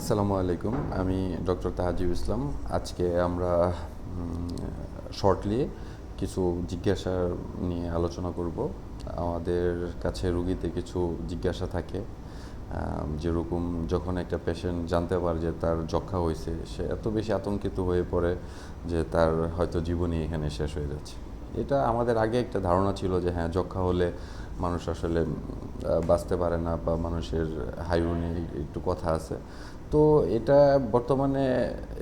আসসালামু আলাইকুম, আমি ডক্টর তাহাজিব ইসলাম। আজকে আমরা শর্টলি কিছু জিজ্ঞাসা নিয়ে আলোচনা করব। আমাদের কাছে রুগীতে কিছু জিজ্ঞাসা থাকে। যেরকম যখন একটা পেশেন্ট জানতে পারে যে তার যক্ষা হয়েছে, সে এত বেশি আতঙ্কিত হয়ে পড়ে যে তার হয়তো জীবনই এখানে শেষ হয়ে যাচ্ছে। এটা আমাদের আগে একটা ধারণা ছিল যে হ্যাঁ যক্ষা হলে মানুষ আসলে বাঁচতে পারে না বা মানুষের হাইরো নিয়ে একটু কথা আছে। তো এটা বর্তমানে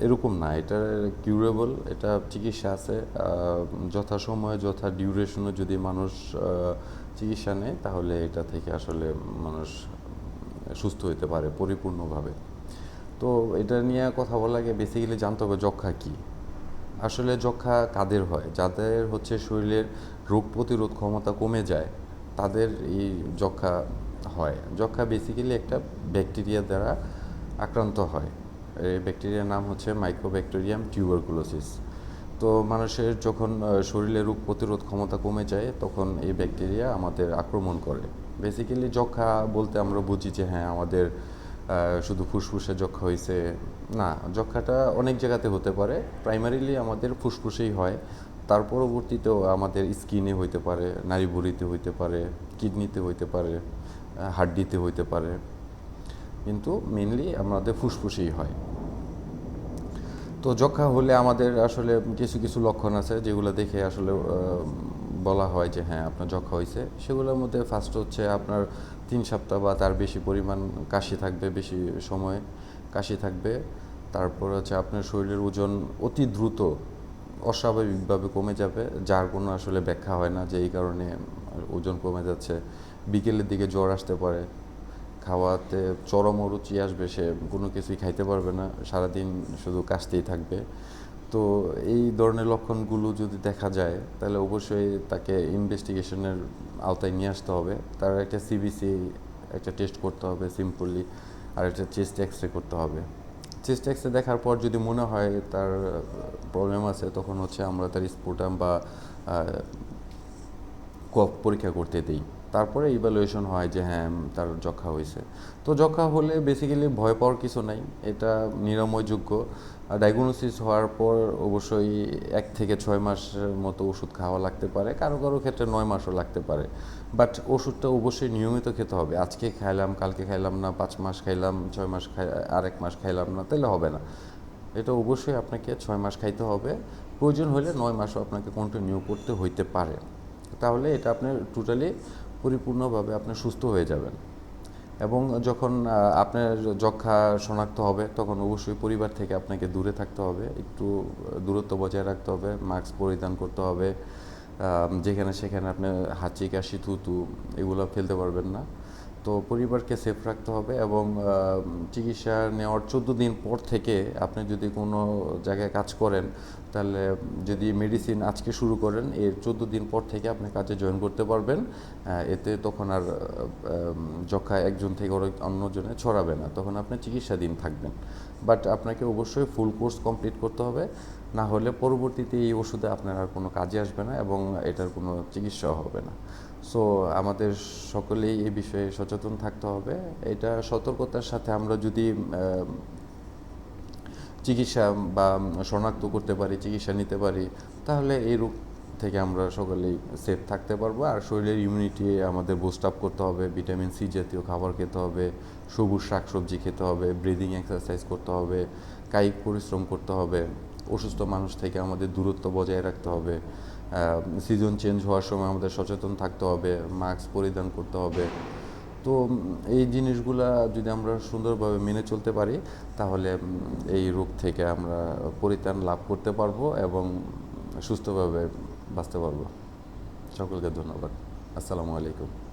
এরকম না, এটা কিউরেবল, এটা চিকিৎসা আছে। যথাসময়ে যথা ডিউরেশনে যদি মানুষ চিকিৎসা নেয়, তাহলে এটা থেকে আসলে মানুষ সুস্থ হতে পারে পরিপূর্ণভাবে। তো এটা নিয়ে কথা বলা গিয়ে বেসিক্যালি জানতে হবে যক্ষা কী। আসলে যক্ষা কাদের হয়? যাদের হচ্ছে শরীরের রোগ প্রতিরোধ ক্ষমতা কমে যায় তাদের এই যক্ষা হয়। যক্ষা বেসিক্যালি একটা ব্যাকটেরিয়া দ্বারা আক্রান্ত হয়। এই ব্যাকটেরিয়ার নাম হচ্ছে মাইক্রোব্যাকটেরিয়াম টিউবারকুলোসিস তো মানুষের যখন শরীরে রোগ প্রতিরোধ ক্ষমতা কমে যায়, তখন এই ব্যাকটেরিয়া আমাদের আক্রমণ করে। বেসিক্যালি যক্ষা বলতে আমরা বুঝি যে হ্যাঁ আমাদের শুধু ফুসফুসে যক্ষা হয়েছে না যক্ষাটা অনেক জায়গাতে হতে পারে। প্রাইমারিলি আমাদের ফুসফুসেই হয়। তার পরবর্তীতেও আমাদের স্কিনে হইতে পারে নারী নারীভুঁড়িতে হইতে পারে, কিডনিতে হইতে পারে হাড্ডিতে হইতে পারে। কিন্তু মেনলি আমাদের ফুসফুসেই হয়। তো যক্ষা হলে আমাদের আসলে কিছু কিছু লক্ষণ আছে যেগুলো দেখে আসলে বলা হয় যে হ্যাঁ আপনার যক্ষা হয়েছে সেগুলোর মধ্যে ফার্স্ট হচ্ছে আপনার তিন সপ্তাহ বা তার বেশি পরিমাণ কাশি থাকবে, বেশি সময় কাশি থাকবে। তারপর হচ্ছে আপনার শরীরের ওজন অতি দ্রুত অস্বাভাবিকভাবে কমে যাবে, যার কোনো আসলে ব্যাখ্যা হয় না যে এই কারণে ওজন কমে যাচ্ছে। বিকেলের দিকে জ্বর আসতে পারে, খাওয়াতে চরম অরুচি আসবে, সে কোনো কিছুই খাইতে পারবে না, সারাদিন শুধু কাশতেই থাকবে। তো এই ধরনের লক্ষণগুলো যদি দেখা যায়, তাহলে অবশ্যই তাকে ইনভেস্টিগেশনের আওতায় নিয়ে আসতে হবে। তার একটা সিবিসি একটা টেস্ট করতে হবে সিম্পলি, আর একটা চেস্ট এক্স রে করতে হবে। চেস্ট এক্সরে দেখার পর যদি মনে হয় তার প্রবলেম আছে, তখন হচ্ছে আমরা তার স্পুটাম বা কফ পরীক্ষা করতে দিই। তারপরে ইভ্যালুয়েশন হয় যে হ্যাঁ তার যক্ষা হয়েছে। তো যক্ষা হলে বেসিক্যালি ভয় পাওয়ার কিছু নাই, এটা নিরাময়যোগ্য। ডায়াগনোসিস হওয়ার পর অবশ্যই এক থেকে ছয় মাসের মতো ওষুধ খাওয়া লাগতে পারে, কারও কারও ক্ষেত্রে নয় মাসও লাগতে পারে। বাট ওষুধটা অবশ্যই নিয়মিত খেতে হবে। আজকে খাইলাম, কালকে খাইলাম না, পাঁচ মাস খাইলাম, ছয় মাস খাই, আরেক মাস খাইলাম না, তাহলে হবে না। এটা অবশ্যই আপনাকে ছয় মাস খাইতে হবে। প্রয়োজন হলে নয় মাসও আপনাকে কন্টিনিউ করতে হইতে পারে। তাহলে এটা আপনার টোটালি পরিপূর্ণভাবে আপনি সুস্থ হয়ে যাবেন। এবং যখন আপনার যক্ষা শনাক্ত হবে, তখন অবশ্যই পরিবার থেকে আপনাকে দূরে থাকতে হবে, একটু দূরত্ব বজায় রাখতে হবে, মাস্ক পরিধান করতে হবে যেখানে সেখানে আপনি হাঁচি, কাশি, থুতু এগুলো ফেলতে পারবেন না। তো পরিবারকে সেফ রাখতে হবে এবং চিকিৎসা নেওয়ার চোদ্দ দিন পর থেকে আপনি যদি কোনো জায়গায় কাজ করেন, তাহলে যদি মেডিসিন আজকে শুরু করেন, এর চোদ্দ দিন পর থেকে আপনি কাজে জয়েন করতে পারবেন। এতে তখন আর যক্ষা একজন থেকে অন্য- অন্যজনে ছড়াবে না। তখন আপনি চিকিৎসাধীন থাকবেন। বাট আপনাকে অবশ্যই ফুল কোর্স কমপ্লিট করতে হবে। না হলে পরবর্তীতে এই ওষুধে আপনার আর কোনো কাজে আসবে না এবং এটার কোনো চিকিৎসাও হবে না। সো আমাদের সকলেই এই বিষয়ে সচেতন থাকতে হবে। এটা সতর্কতার সাথে আমরা যদি চিকিৎসা বা শনাক্ত করতে পারি, চিকিৎসা নিতে পারি, তাহলে এই রোগ থেকে আমরা সকলেই সেফ থাকতে পারব। আর শরীরের ইমিউনিটি আমাদের বুস্ট আপ করতে হবে ভিটামিন সি জাতীয় খাবার খেতে হবে, সবুজ শাকসবজি খেতে হবে ব্রিদিং এক্সারসাইজ করতে হবে, কায়িক পরিশ্রম করতে হবে। অসুস্থ মানুষ থেকে আমাদের দূরত্ব বজায় রাখতে হবে। সিজন চেঞ্জ হওয়ার সময় আমাদের সচেতন থাকতে হবে মাস্ক পরিধান করতে হবে। তো এই জিনিসগুলা যদি আমরা সুন্দরভাবে মেনে চলতে পারি, তাহলে এই রোগ থেকে আমরা পরিত্রাণ লাভ করতে পারব এবং সুস্থভাবে বাঁচতে পারব। সকলকে ধন্যবাদ। আসসালামু আলাইকুম।